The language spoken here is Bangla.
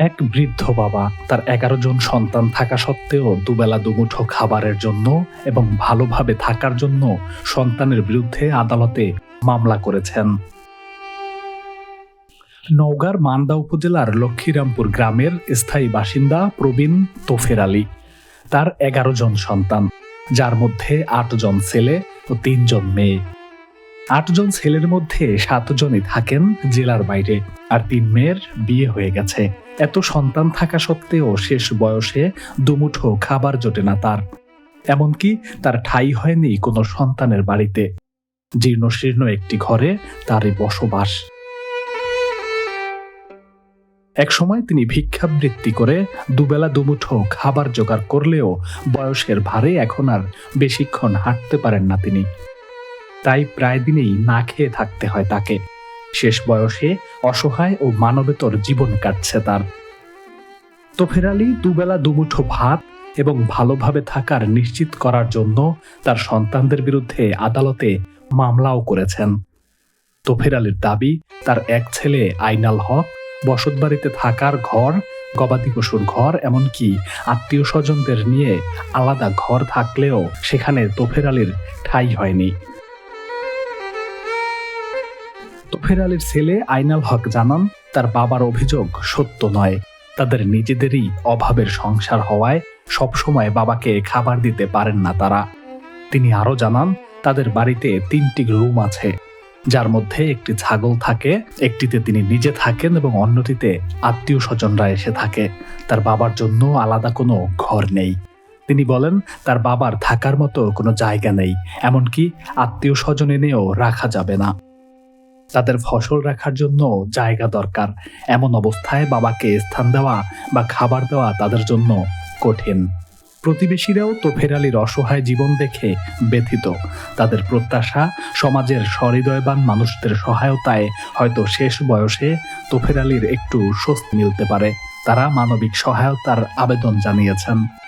এক বৃদ্ধ বাবা, তার এগারো জন সন্তান থাকা সত্ত্বেও দুবেলা দুমুঠো খাবারের জন্য এবং ভালোভাবে থাকার জন্য সন্তানের বিরুদ্ধে আদালতে মামলা করেছেন। নওগাঁর মান্দা উপজেলার লক্ষ্মীরামপুর গ্রামের স্থায়ী বাসিন্দা প্রবীণ তোফের আলী, তার এগারো জন সন্তান, যার মধ্যে আটজন ছেলে ও তিনজন মেয়ে। আটজন ছেলের মধ্যে সাতজনই থাকেন জেলার বাইরে, আর তিন মেয়ের বিয়ে হয়ে গেছে। এত সন্তান থাকা সত্ত্বেও শেষ বয়সে দুমুঠো খাবার জোটে না তার। এমনকি তার ঠাই হয়নি কোনো সন্তানের বাড়িতে। জীর্ণশীর্ণ একটি ঘরে তারই বসবাস। একসময় তিনি ভিক্ষাবৃত্তি করে দুবেলা দুমুঠো খাবার জোগাড় করলেও বয়সের ভারে এখন আর বেশিক্ষণ হাঁটতে পারেন না তিনি। তাই প্রায় দিনেই না খেয়ে থাকতে হয় তাকে। শেষ বয়সে অসহায় ও মানবেতর জীবন কাটছে তার। তোফের আলী দুবেলা দুমুঠো ভাত এবং ভালোভাবে থাকার নিশ্চিত করার জন্য তার সন্তানদের বিরুদ্ধে আদালতে মামলাও করেছেন। তোফের আলীর দাবি, তার এক ছেলে আইনাল হক, বসতবাড়িতে থাকার ঘর, গবাদি পশুর ঘর, এমনকি আত্মীয় স্বজনদের নিয়ে আলাদা ঘর থাকলেও সেখানে তোফের আলীর ঠাঁই হয়নি। তোফের আলীর ছেলে আইনাল হক জানান, তার বাবার অভিযোগ সত্য নয়। তাদের নিজেদেরই অভাবের সংসার হওয়ায় সবসময় বাবাকে খাবার দিতে পারেন না তারা। তিনি আরও জানান, তাদের বাড়িতে তিনটি রুম আছে। যার মধ্যে একটি ছাগল থাকে, একটিতে তিনি নিজে থাকেন এবং অন্যটিতে আত্মীয় স্বজনরা এসে থাকে। তার বাবার জন্য আলাদা কোনো ঘর নেই। তিনি বলেন, তার বাবার থাকার মতো কোনো জায়গা নেই, এমনকি আত্মীয় স্বজন এনেও রাখা যাবে না। তাদের ফসল রাখার জন্য জায়গা দরকার। এমন অবস্থায় বাবাকে স্থান দেওয়া বা খাবার দেওয়া তাদের জন্য কঠিন। প্রতিবেশীরাও তোফের আলীর অসহায় জীবন দেখে ব্যথিত। তাদের প্রত্যাশা সমাজের সহৃদয়বান মানুষদের সহায়তায় হয়তো শেষ বয়সে তোফের আলীর একটু স্বস্তি মিলতে পারে। তারা মানবিক সহায়তার আবেদন জানিয়েছেন।